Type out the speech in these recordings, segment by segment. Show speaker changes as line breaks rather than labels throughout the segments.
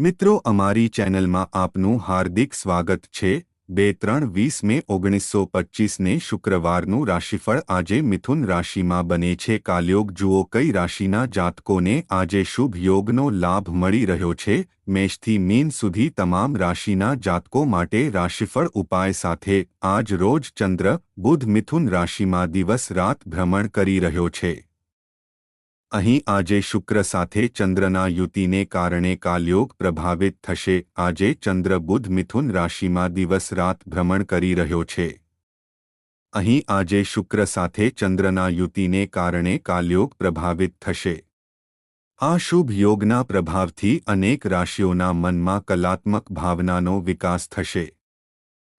મિત્રો, અમારી ચેનલમાં આપનું હાર્દિક સ્વાગત છે. બે ત્રણ વીસ મે ઓગણીસો પચ્ચીસને શુક્રવારનું રાશિફળ આજે મિથુન રાશિમાં બને છે. કાલયોગ જુઓ, કઈ રાશિના જાતકોને આજે શુભ યોગનો લાભ મળી રહ્યો છે? મેષથી મીન સુધી તમામ રાશિના જાતકો માટે રાશિફળ ઉપાય સાથે આજ રોજ ચંદ્ર, બુધ મિથુન રાશિમાં દિવસ રાત ભ્રમણ કરી રહ્યો છે. અહીં આજે શુક્ર સાથે ચંદ્રના યુતિને કારણે કાલયોગ પ્રભાવિત થશે. આજે ચંદ્ર બુધ મિથુન રાશિમાં દિવસ રાત ભ્રમણ કરી રહ્યો છે. અહીં આજે શુક્ર સાથે ચંદ્રના યુતિને કારણે કાલયોગ પ્રભાવિત થશે. આ શુભ યોગના પ્રભાવથી અનેક રાશિઓના મનમાં કલાત્મક ભાવનાનો વિકાસ થશે.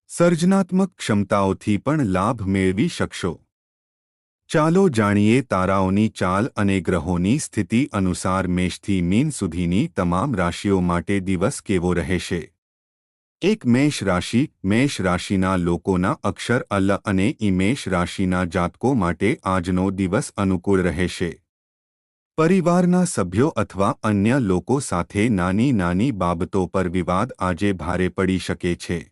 સર્જનાત્મક ક્ષમતાઓથી પણ લાભ મેળવી શકશો. ચાલો જાણીએ તારાઓની ચાલ અને ગ્રહોની સ્થિતિ અનુસાર મેષથી મીન સુધીની તમામ રાશિઓ માટે દિવસ કેવો રહેશે? એક મેષ રાશિ, મેષ રાશિના લોકોના અક્ષર અલ્લ અને ઇમેષ રાશિના જાતકો માટે આજનો દિવસ અનુકૂળ રહેશે. પરિવારના સભ્યો અથવા અન્ય લોકો સાથે નાની નાની બાબતો પર વિવાદ આજે ભારે પડી શકે છે.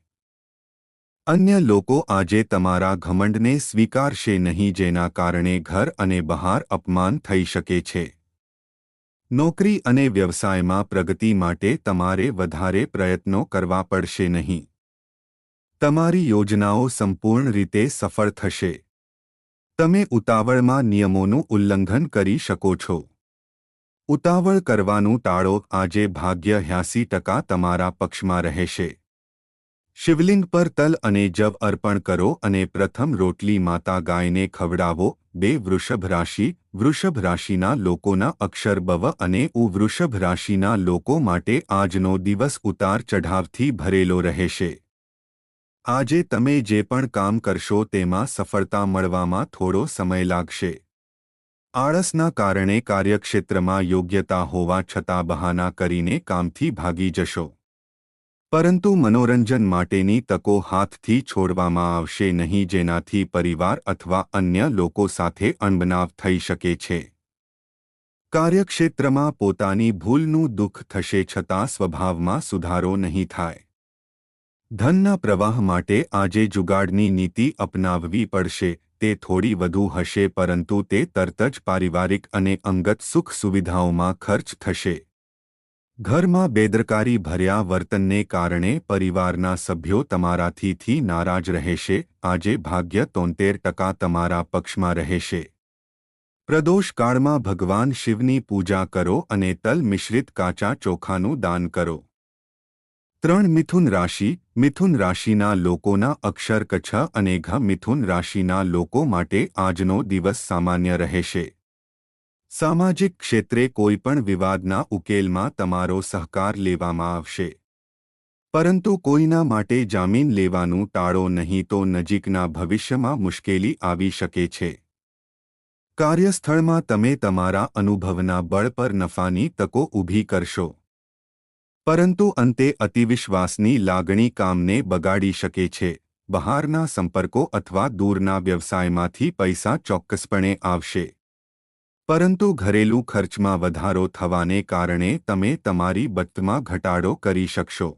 અન્ય લોકો આજે તમારા ઘમંડને સ્વીકારશે નહીં જેના કારણે ઘર અને બહાર અપમાન થઈ શકે છે. નોકરી અને વ્યવસાયમાં પ્રગતિ માટે તમારે વધારે પ્રયત્નો કરવા પડશે નહીં. તમારી યોજનાઓ સંપૂર્ણ રીતે સફળ થશે. તમે ઉતાવળમાં નિયમોનું ઉલ્લંઘન કરી શકો છો. ઉતાવળ કરવાનું ટાળો આજે ભાગ્ય હ્યાસી ટકા તમારા પક્ષમાં રહેશે. શિવલિંગ પર તલ અને જવ અર્પણ કરો અને પ્રથમ રોટલી માતા ગાયને ખવડાવો. બે વૃષભ રાશિ, વૃષભ રાશિના લોકોના અક્ષર બવ અને ઉ વૃષભ રાશિના લોકો માટે આજનો દિવસ ઉતાર ચઢાવથી ભરેલો રહેશે. આજે તમે જે પણ કામ કરશો તેમાં સફળતા મળવામાં થોડો સમય લાગશે. આળસના કારણે કાર્યક્ષેત્રમાં યોગ્યતા હોવા છતાં બહાના કરીને કામથી ભાગી જશો. પરંતુ મનોરંજન માટેની તકો હાથથી છોડવામાં આવશે નહીં જેનાથી પરિવાર અથવા અન્ય લોકો સાથે અણબનાવ થઈ શકે છે. કાર્યક્ષેત્રમાં પોતાની ભૂલનું દુઃખ થશે છતાં સ્વભાવમાં સુધારો નહીં થાય. ધનના પ્રવાહ માટે આજે જુગાડની નીતિ અપનાવવી પડશે, તે થોડી વધુ હશે પરંતુ તે તરત જ પારિવારિક અને અંગત સુખ સુવિધાઓમાં ખર્ચ થશે. ઘરમાં બેદરકારી ભર્યા વર્તનને કારણે પરિવારના સભ્યો તમારાથી નારાજ રહેશે. આજે ભાગ્ય તોંતેર ટકા તમારા પક્ષમાં રહેશે. પ્રદોષકાળમાં ભગવાન શિવની પૂજા કરો અને તલ મિશ્રિત કાચા ચોખાનું દાન કરો. ત્રણ મિથુન રાશિ, મિથુન રાશિના લોકોના અક્ષર કચ્છ અને ઘ મિથુન રાશિના લોકો માટે આજનો દિવસ સામાન્ય રહેશે. સામાજિક ક્ષેત્રે કોઈપણ વિવાદના ઉકેલમાં તમારો સહકાર લેવામાં આવશે. પરંતુ કોઈના માટે જામીન લેવાનું ટાળો નહીં તો નજીકના ભવિષ્યમાં મુશ્કેલી આવી શકે છે. કાર્યસ્થળમાં તમે તમારા અનુભવના બળ પર નફાની તકો ઊભી કરશો. પરંતુ અંતે અતિવિશ્વાસની લાગણી કામને બગાડી શકે છે. બહારના સંપર્કો અથવા દૂરના વ્યવસાયમાંથી પૈસા ચોક્કસપણે આવશે. પરંતુ ઘરેલું ખર્ચમાં વધારો થવાને કારણે તમે તમારી બચતમાં ઘટાડો કરી શકશો.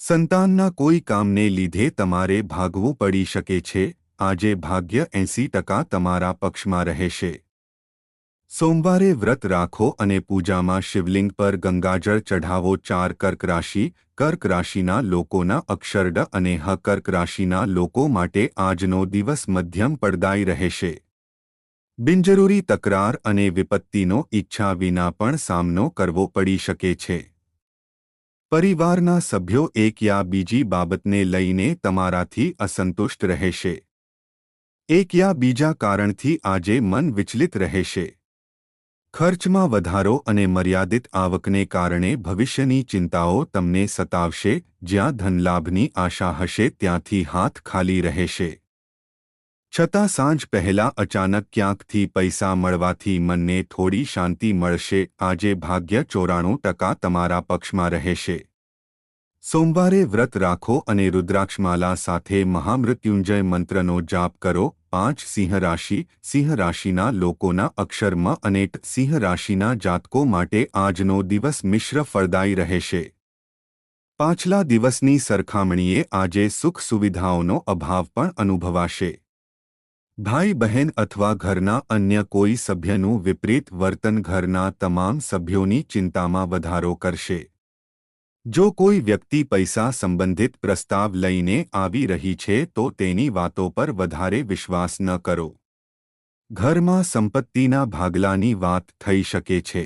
સંતાનના કોઈ કામને લીધે તમારે ભાગવું પડી શકે છે, આજે ભાગ્ય એંસી ટકા તમારા પક્ષમાં રહેશે. સોમવારે વ્રત રાખો અને પૂજામાં શિવલિંગ પર ગંગાજળ ચઢાવો ચાર કર્ક રાશિ, કર્ક રાશિના લોકોના અક્ષરડ અને હ કર્ક રાશિના લોકો માટે આજનો દિવસ મધ્યમ પડદાઈ રહેશે. બિનજરૂરી તકરાર અને વિપત્તિનો ઈચ્છા વિના પણ સામનો કરવો પડી શકે છે. પરિવારના સભ્યો એક યા બીજી બાબતને લઈને તમારાથી અસંતુષ્ટ રહેશે. એક યા બીજા કારણથી આજે મન વિચલિત રહેશે. ખર્ચમાં વધારો અને મર્યાદિત આવકને કારણે ભવિષ્યની ચિંતાઓ તમને સતાવશે, જ્યાં ધનલાભની આશા હશે ત્યાંથી હાથ ખાલી રહેશે. છતાં સાંજ પહેલા અચાનક ક્યાંકથી પૈસા મળવાથી મનને થોડી શાંતિ મળશે. આજે ભાગ્ય ચોરાણું ટકા તમારા પક્ષમાં રહેશે. સોમવારે વ્રત રાખો અને રુદ્રાક્ષમાલા સાથે મહામૃત્યુંજય મંત્રનો જાપ કરો. પાંચ સિંહ રાશિ. સિંહ રાશિના લોકોના અક્ષર મ અને સિંહ રાશિના જાતકો માટે આજનો દિવસ મિશ્ર ફળદાયી રહેશે. પાછલા દિવસની સરખામણીએ આજે સુખ સુવિધાઓનો અભાવ પણ અનુભવાશે. ભાઈ બહેન અથવા ઘરના અન્ય કોઈ સભ્યનું વિપરીત વર્તન ઘરના તમામ સભ્યોની ચિંતામાં વધારો કરશે. જો કોઈ વ્યક્તિ પૈસા સંબંધિત પ્રસ્તાવ લઈને આવી રહી છે, તો તેની વાતો પર વધારે વિશ્વાસ ન કરો. ઘરમાં સંપત્તિના ભાગલાની વાત થઈ શકે છે.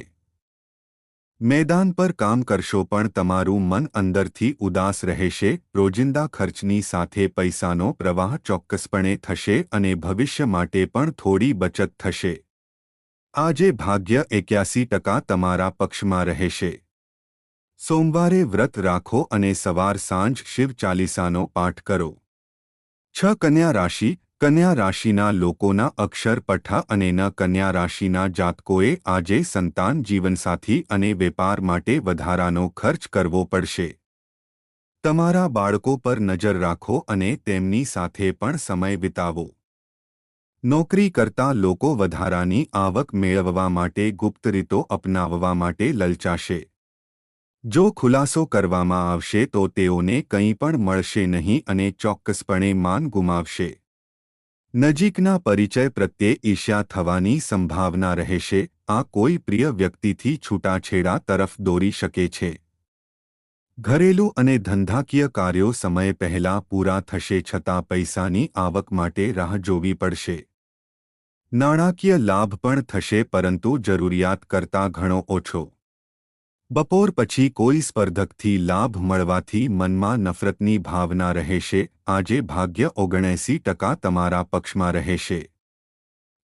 મેદાન પર કામ કરશો પણ તમારું મન અંદરથી ઉદાસ રહેશે, રોજિંદા ખર્ચની સાથે પૈસાનો પ્રવાહ ચોક્કસપણે થશે અને ભવિષ્ય માટે પણ થોડી બચત થશે. આજે ભાગ્ય એક્યાસી ટકા તમારા પક્ષમાં રહેશે. સોમવારે વ્રત રાખો અને સવાર સાંજ શિવ ચાલીસાનો પાઠ કરો. છ કન્યા રાશિ કન્યા રાશિના લોકોના અક્ષર પઠ્ઠા અને ન કન્યા રાશિના જાતકોએ આજે સંતાન જીવનસાથી અને વેપાર માટે વધારાનો ખર્ચ કરવો પડશે. તમારા બાળકો પર નજર રાખો અને તેમની સાથે પણ સમય વિતાવો. નોકરી કરતા લોકો વધારાની આવક મેળવવા માટે ગુપ્ત રીતો અપનાવવા માટે લલચાશે. જો ખુલાસો કરવામાં આવશે તો તેઓને કંઈ પણ મળશે નહીં અને ચોક્કસપણે માન ગુમાવશે. નજીકના પરિચય પ્રત્યે ઈર્ષ્યા થવાની સંભાવના રહેશે, આ કોઈ પ્રિય વ્યક્તિથી છૂટાછેડા તરફ દોરી શકે છે. ઘરેલું અને ધંધાકીય કાર્યો સમય પહેલા પૂરા થશે છતાં પૈસાની આવક માટે રાહ જોવી પડશે. નાણાકીય લાભ પણ થશે પરંતુ જરૂરિયાત કરતાં ઘણો ઓછો. બપોર પછી કોઈ સ્પર્ધકથી લાભ મળવાથી મનમાં નફરતની ભાવના રહેશે, આજે ભાગ્ય ઓગણએંસી ટકા તમારા પક્ષમાં રહેશે.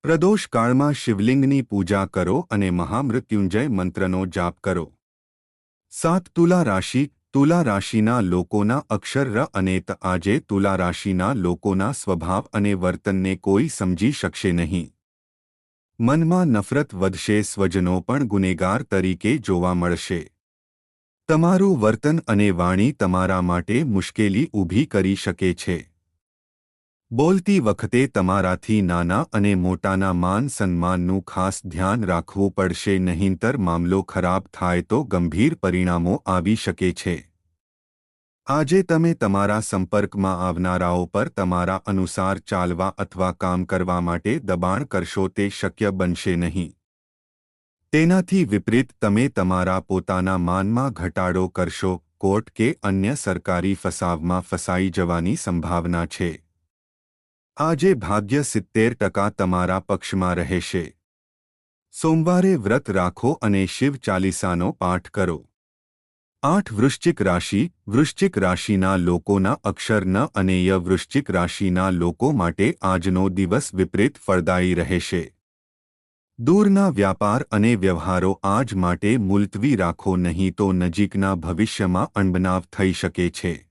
પ્રદોષકાળમાં શિવલિંગની પૂજા કરો અને મહામૃત્યુંજય મંત્રનો જાપ કરો. સાત તુલા રાશિ, તુલા રાશિના લોકોના અક્ષર ર અને ત, આજે તુલા રાશિના લોકોના સ્વભાવ અને વર્તનને કોઈ સમજી શકશે નહીં. મનમાં નફરત વધશે, સ્વજનો પણ ગુનેગાર તરીકે જોવા મળશે. તમારું વર્તન અને વાણી તમારા માટે મુશ્કેલી ઊભી કરી શકે છે. બોલતી વખતે તમારાથી નાના અને મોટાના માન સન્માનનું ખાસ ધ્યાન રાખવું પડશે, નહીંતર મામલો ખરાબ થાય તો ગંભીર પરિણામો આવી શકે છે. આજે તમે તમારા સંપર્કમાં આવનારાઓ પર તમારા અનુસાર ચાલવા અથવા કામ કરવા માટે દબાણ કરશો તે શક્ય બનશે નહીં. તેનાથી વિપરીત તમે તમારા પોતાના માનમાં ઘટાડો કરશો, કોર્ટ કે અન્ય સરકારી ફસાવમાં ફસાઈ જવાની સંભાવના છે. આજે ભાગ્ય સિત્તેર ટકા તમારા પક્ષમાં રહેશે. સોમવારે વ્રત રાખો અને શિવ ચાલીસાનો પાઠ કરો. આઠ વૃશ્ચિક રાશિ, વૃશ્ચિક રાશિના લોકોના અક્ષર ન અને ય વૃશ્ચિક રાશિના લોકો માટે આજનો દિવસ વિપરીત ફળદાયી રહેશે. દૂરના વ્યાપાર અને વ્યવહારો આજ માટે મુલતવી રાખો નહીં તો નજીકના ભવિષ્યમાં અણબનાવ થઈ શકે છે.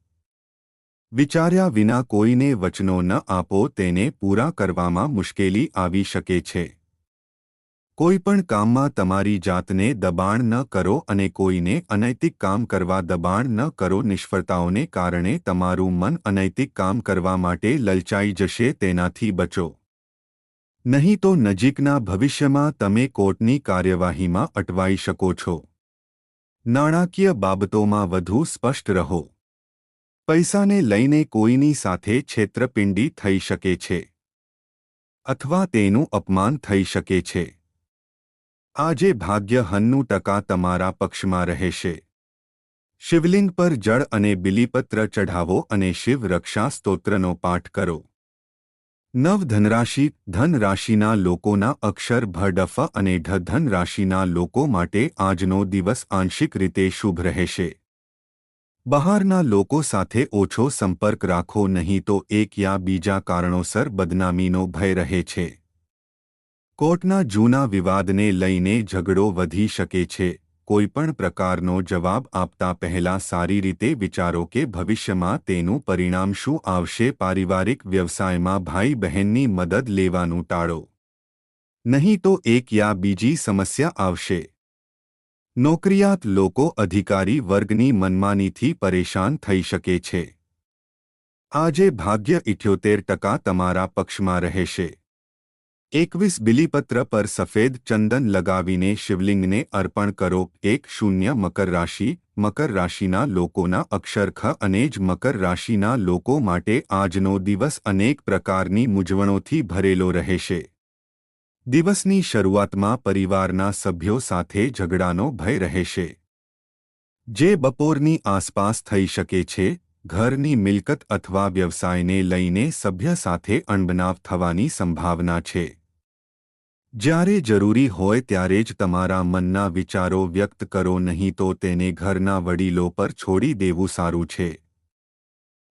વિચાર્યા વિના કોઈને વચનો ન આપો તેને પૂરા કરવામાં મુશ્કેલી આવી શકે છે. કોઈપણ કામમાં તમારી જાતને દબાણ ન કરો અને કોઈને અનૈતિક કામ કરવા દબાણ ન કરો. નિષ્ફળતાઓને કારણે તમારું મન અનૈતિક કામ કરવા માટે લલચાઈ જશે, તેનાથી બચો. નહીં તો નજીકના ભવિષ્યમાં તમે કોર્ટની કાર્યવાહીમાં અટવાઈ શકો છો. નાણાકીય બાબતોમાં વધુ સ્પષ્ટ રહો. પૈસાને લઈને કોઈની સાથે છેતરપિંડી થઈ શકે છે. અથવા તેનું અપમાન થઈ શકે છે. આજે ભાગ્ય હન્નું ટકા તમારા પક્ષમાં રહેશે. શિવલિંગ પર જળ અને બિલીપત્ર ચઢાવો અને શિવ રક્ષા સ્તોત્રનો પાઠ કરો. નવ ધનરાશિ ધન રાશિના લોકોના અક્ષર ભડફ અને ઢ ધન રાશિના લોકો માટે આજનો દિવસ આંશિક રીતે શુભ રહેશે. બહારના લોકો સાથે ઓછો સંપર્ક રાખો નહીં તો એક યા બીજા કારણોસર બદનામીનો ભય રહે છે. કોર્ટના જૂના વિવાદને લઈને ઝઘડો વધી શકે છે. કોઈપણ પ્રકારનો જવાબ આપતા પહેલા સારી રીતે વિચારો કે ભવિષ્યમાં તેનું પરિણામ શું આવશે. પારિવારિક વ્યવસાયમાં ભાઈ બહેનની મદદ લેવાનું ટાળો. નહીં તો એક યા બીજી સમસ્યા આવશે. નોકરિયાત લોકો અધિકારી વર્ગની મનમાનીથી પરેશાન થઈ શકે છે. આજે ભાગ્ય ઇઠ્યોતેર ટકા તમારા પક્ષમાં રહેશે. એકવીસ બિલીપત્ર પર સફેદ ચંદન લગાવીને શિવલિંગને અર્પણ કરો. એક શૂન્ય મકર રાશિ, મકર રાશિના લોકોના અક્ષરખ અને જ મકર રાશિના લોકો માટે આજનો દિવસ અનેક પ્રકારની મૂંઝવણોથી ભરેલો રહેશે. દિવસની શરૂઆતમાં પરિવારના સભ્યો સાથે ઝઘડાનો ભય રહેશે. જે બપોરની આસપાસ થઈ શકે છે, ઘરની મિલકત અથવા વ્યવસાયને લઈને સભ્ય સાથે અણબનાવ થવાની સંભાવના છે. જ્યારે જરૂરી હોય ત્યારે જ તમારા મનના વિચારો વ્યક્ત કરો, નહીં તો તેને ઘરના વડીલો પર છોડી દેવું સારું છે.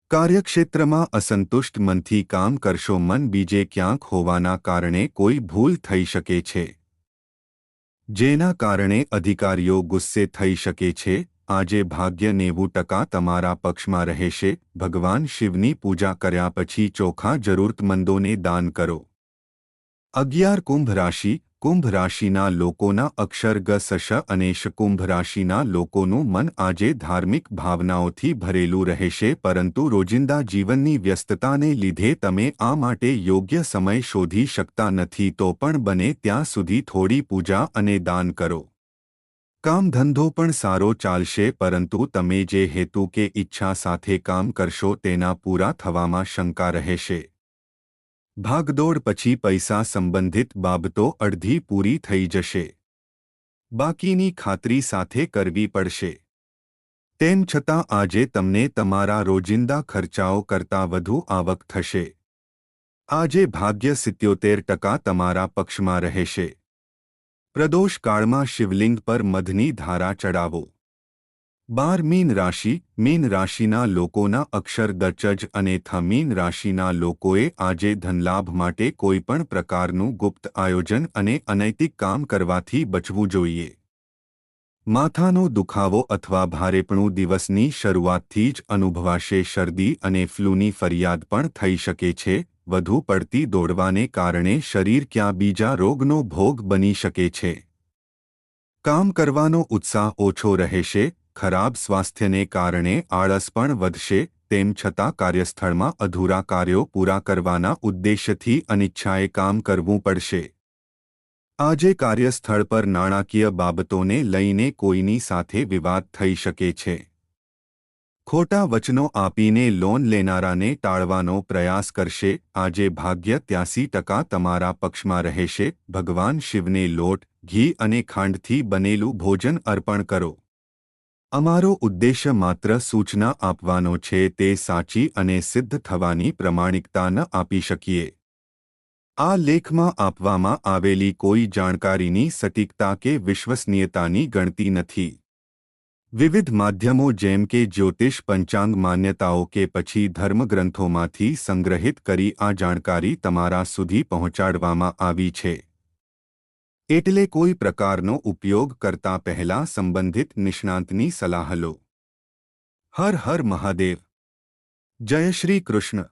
કાર્યક્ષેત્રમાં અસંતુષ્ટ મનથી કામ કરશો, મન બીજે ક્યાંક હોવાના કારણે કોઈ ભૂલ થઈ શકે છે. જેના કારણે અધિકારીઓ ગુસ્સે થઈ શકે છે, આજે ભાગ્ય નેવું ટકા તમારા પક્ષમાં રહેશે, ભગવાન શિવની પૂજા કર્યા પછી ચોખા જરૂરતમંદોને દાન કરો. અગિયાર કુંભ રાશિ, કુંભ રાશિના લોકોના અક્ષર ગ સશ અને કુંભ રાશિના લોકોનું મન આજે ધાર્મિક ભાવનાઓથી ભરેલું રહેશે, પરંતુ રોજિંદા જીવનની વ્યસ્તતાને લીધે તમે આ માટે યોગ્ય સમય શોધી શકતા નથી, તો પણ બને ત્યાં સુધી થોડી પૂજા અને દાન કરો. કામ ધંધો પણ સારો ચાલશે, પરંતુ તમે જે હેતુ કે ઈચ્છા સાથે કામ કરશો તેના પૂરા થવામાં શંકા રહેશે. ભાગદોડ પછી પૈસા સંબંધિત બાબતો અડધી પૂરી થઈ જશે. બાકીની ખાતરી સાથે કરવી પડશે. તેમ છતાં આજે તમને તમારા રોજિંદા ખર્ચાઓ કરતાં વધુ આવક થશે. આજે ભાગ્ય સિત્યોતેર ટકા તમારા પક્ષમાં રહેશે. પ્રદોષકાળમાં શિવલિંગ પર મધની ધારા ચડાવો બાર મીન રાશિ, મીન રાશિના લોકોના અક્ષર દચજ અને થ મીન રાશિના લોકોએ આજે ધનલાભ માટે કોઈપણ પ્રકારનું ગુપ્ત આયોજન અને અનૈતિક કામ કરવાથી બચવું જોઈએ. માથાનો દુખાવો અથવા ભારેપણું દિવસની શરૂઆતથી જ અનુભવાશે શરદી અને ફ્લૂની ફરિયાદ પણ થઈ શકે છે, વધુ પડતી દોડવાને કારણે શરીર ક્યાં બીજા રોગનો ભોગ બની શકે છે. કામ કરવાનો ઉત્સાહ ઓછો રહેશે ખરાબ સ્વાસ્થ્યને કારણે આળસ પણ વધશે, તેમ છતાં કાર્યસ્થળમાં અધૂરા કાર્યો પૂરા કરવાના ઉદ્દેશ્યથી અનિચ્છાએ કામ કરવું પડશે. આજે કાર્યસ્થળ પર નાણાકીય બાબતોને લઈને કોઈની સાથે વિવાદ થઈ શકે છે. ખોટા વચનો આપીને લોન લેનારાને ટાળવાનો પ્રયાસ કરશે, આજે ભાગ્ય ત્યાસી ટકા તમારા પક્ષમાં રહેશે, ભગવાન શિવને લોટ, ઘી અને ખાંડથી બનેલું ભોજન અર્પણ કરો. અમારો ઉદ્દેશ્ય માત્ર સૂચના આપવાનો છે, તે સાચી અને સિદ્ધ થવાની પ્રમાણિકતા ન આપી શકીએ. આ લેખમાં આપવામાં આવેલી કોઈ જાણકારીની સટીકતા કે વિશ્વસનીયતાની ગણતી નથી. વિવિધ માધ્યમો જેમ કે જ્યોતિષ પંચાંગ માન્યતાઓ કે પછી ધર્મગ્રંથોમાંથી સંગ્રહિત કરી આ જાણકારી તમારા સુધી પહોંચાડવામાં આવી છે. એટલે કોઈ પ્રકારનો ઉપયોગ કરતા પહેલા સંબંધિત નિષ્ણાંતની સલાહ લો. હર હર મહાદેવ. જય શ્રી કૃષ્ણ.